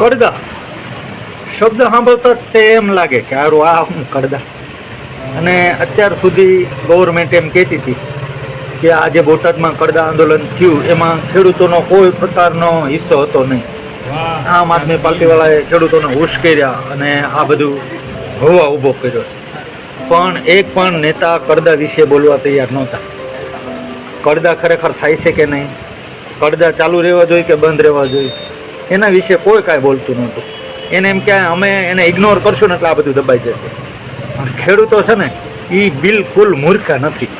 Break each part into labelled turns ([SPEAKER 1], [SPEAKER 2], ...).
[SPEAKER 1] કડદા શબ્દ સાંભળતા તે એમ લાગે કે હારું આ હું કડદા અને અત્યાર સુધી ગવર્મેન્ટ એમ કહેતી હતી કે આ જે બોટાદમાં કડદા આંદોલન થયું એમાં ખેડૂતોનો કોઈ પ્રકારનો હિસ્સો હતો નહીં. આમ આદમી પાર્ટીવાળાએ ખેડૂતોને ઉશ્કેર્યા અને આ બધું હોવા ઊભો કર્યો. પણ એક પણ નેતા કડદા વિશે બોલવા તૈયાર નહોતા. કડદા ખરેખર થાય છે કે નહીં? કડદા ચાલુ રહેવા જોઈએ કે બંધ રહેવા જોઈએ? એના વિશે કોઈ કાંઈ બોલતું નહોતું. એને એમ કે અમે એને ઇગ્નોર કરશું ને એટલે આ બધું દબાઈ જશે. પણ ખેડૂતો છે ને એ બિલકુલ મૂર્ખા નથી.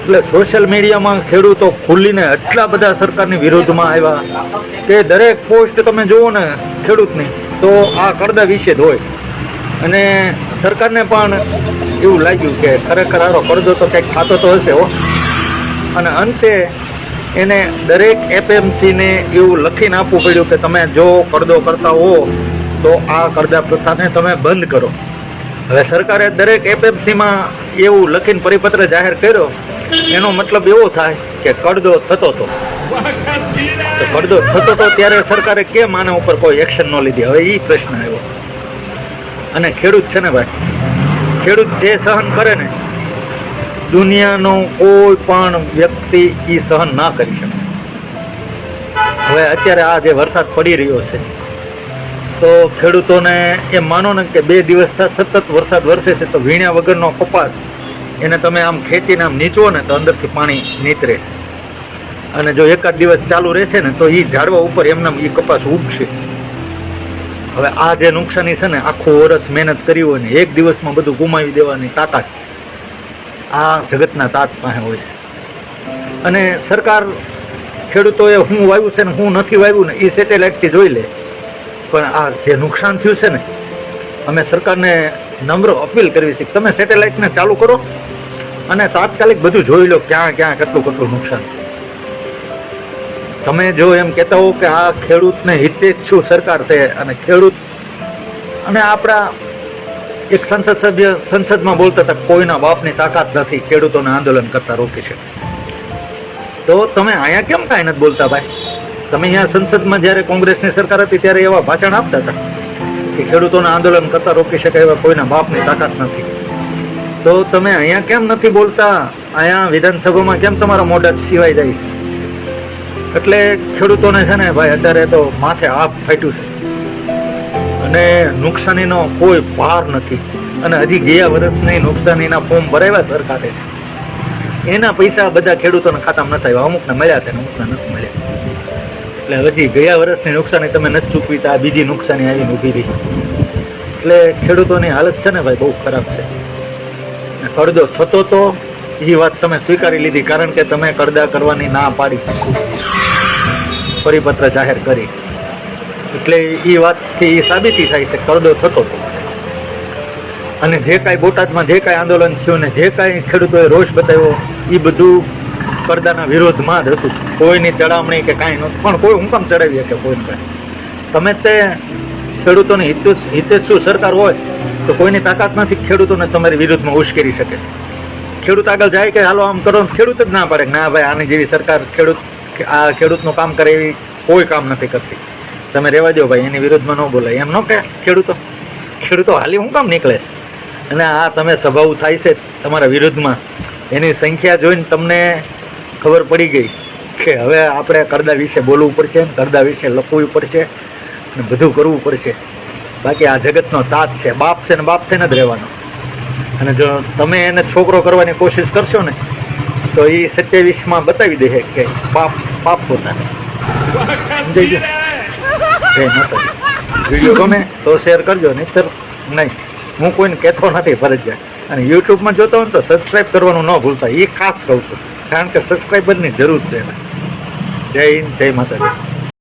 [SPEAKER 1] એટલે સોશિયલ મીડિયામાં ખેડૂતો ખુલ્લીને એટલા બધા સરકારની વિરોધમાં આવ્યા કે દરેક પોસ્ટ તમે જુઓ ને ખેડૂતની, તો આ કરદા વિશે જ હોય. અને સરકારને પણ એવું લાગ્યું કે ખરેખર આરો કરદો તો કંઈક ખાતો તો હશે હો. અને અંતે એને દરેક એપએમસીને એવું લખીને આપવું પડ્યું કે તમે જો કરદો કરતા હો, તો આ કરજા પ્રથાને તમે બંધ કરો. હવે સરકારે દરેક એપએમસીમાં એવું લખીને પરિપત્ર જાહેર કર્યો. એનો મતલબ એવો થાય કે કરદો થતો હતો. તો કડદો થતો હતો ત્યારે સરકારે કેમ આના ઉપર કોઈ એક્શન ન લીધી? હવે એ પ્રશ્ન આવ્યો. અને ખેડૂત છે ને ભાઈ? ખેડૂત જે સહન કરે ને દુનિયાનો કોઈ પણ વ્યક્તિ એ સહન ના કરી શકે. હવે અત્યારે આ જે વરસાદ પડી રહ્યો છે, તો ખેડૂતોને એમ માનો ને કે બે દિવસ સતત વરસાદ વરસે છે, તો વીણ્યા વગરનો કપાસ એને તમે આમ ખેતીને આમ નીચવો ને તો અંદરથી પાણી નીતરે. છે અને જો એકાદ દિવસ ચાલુ રહેશે ને તો એ ઝાડવા ઉપર એમને એ કપાસ ઉગશે. હવે આ જે નુકસાની છે ને, આખું વર્ષ મહેનત કરી હોય ને, એક દિવસમાં બધું ગુમાવી દેવાની તાકાત. આ જગતના તાત પાસે હોય છે. અને સરકાર ખેડૂતોએ હું વાવ્યું છે ને હું નથી વાવ્યું ને એ સેટેલાઇટથી જોઈ લે. પણ આ જે નુકસાન થયું છે ને, અમે સરકારને નમ્ર અપીલ કરવી છે તમે સેટેલાઇટને ચાલુ કરો અને તાત્કાલિક બધું જોઈ લો ક્યાં ક્યાં કેટલું કેટલું નુકસાન છે. તમે જો એમ કહેતા હો કે આ ખેડૂતને હિતે શું સરકાર છે અને ખેડૂત અને આપણા એક સંસદ સભ્ય સંસદમાં બોલતા હતા, કોઈના બાપની તાકાત નથી, ખેડૂતોને આંદોલન કરતા રોકી છે. તો તમે અહીંયા કેમ કાંઈ નથી બોલતા ભાઈ? તમે અહીંયા સંસદમાં જ્યારે કોંગ્રેસની સરકાર હતી ત્યારે એવા ભાષણ આપતા હતા કે ખેડૂતોને આંદોલન કરતા રોકી શકાય એવા કોઈના બાપની તાકાત નથી. તો તમે અહીંયા કેમ નથી બોલતા? અહીંયા વિધાનસભામાં કેમ તમારા મોઢા સિવાય જાય છે? એટલે ખેડૂતોને છે ને ભાઈ, અત્યારે તો માથે આપ ફાટ્યું છે. અને નુકસાનીનો કોઈ પાર નથી. અને હજી ગયા વર્ષની નુકસાનીના ફોર્મ ભરાવ્યા સરકારે એના પૈસા બધા ખેડૂતોના ખાતામાં નથી આવ્યા અમુકને મળ્યા છે નુકસાન નથી મળ્યા. એટલે હજી ગયા વર્ષની નુકસાની તમે નથી ચૂકવી આ બીજી નુકસાની આવીને ઊભી રહી. એટલે ખેડૂતોની હાલત છે ને ભાઈ, બહુ ખરાબ છે. ને કરદો થતો તો એ વાત તમે સ્વીકારી લીધી. કારણ કે તમે કરદા કરવાની ના પાડી. પરિપત્ર જાહેર કરી. એટલે એ વાતથી એ સાબિતી થાય છે કરડો થતો હતો. અને જે કાંઈ બોટાદમાં જે કાંઈ આંદોલન થયું ને જે કાંઈ ખેડૂતોએ રોષ બતાવ્યો એ બધું કરદાના વિરોધમાં જ હતું. કોઈની ચડામણી કે કાંઈ નહોતું. પણ કોઈ હું કામ ચડાવી શકે કોઈને કાંઈ તમે તે ખેડૂતોની હિત હિતેચ્છુ સરકાર હોય, તો કોઈની તાકાત નથી ખેડૂતોને તમારી વિરુદ્ધમાં ઉશ્કેરી શકે. ખેડૂત આગળ જાય કે હાલો આમ કરો, ખેડૂત જ ના પાડે ના ભાઈ, આની જેવી સરકાર ખેડૂત આ ખેડૂતનું કામ કરે એવી કોઈ કામ નથી કરતી. તમે રહેવા દો ભાઈ એની વિરુદ્ધમાં ન બોલાય. એમ ન કે ખેડૂતો. ખેડૂતો હાલી હું કામ નીકળે? અને આ તમે સભાઓ થાય છે તમારા વિરુદ્ધમાં. એની સંખ્યા જોઈને તમને ખબર પડી ગઈ કે હવે આપણે કરદા વિશે બોલવું પડશે કરદા વિશે લખવું પડશે અને બધું કરવું પડશે. બાકી આ જગતનો તાત છે બાપ છે ને બાપ થઈને જ રહેવાનો. અને જો તમે એને છોકરો કરવાની કોશિશ કરશો ને તો એ સત્યાવીસમાં બતાવી દે કે પાપ પાપ પોતાને. સમજાઈ ગયું? જય. વીડિયો ગમે તો શેર કરજો, નહીતર નહીં. હું કોઈને કહેતો નથી ફરજિયાત. અને યુટ્યુબમાં જોતો હોય તો સબસ્ક્રાઈબ કરવાનું ન ભૂલતા. એ ખાસ કહું છું. કારણ કે સબસ્ક્રાઈબરની જરૂર છે જય હિન્દ, જય માતાજી.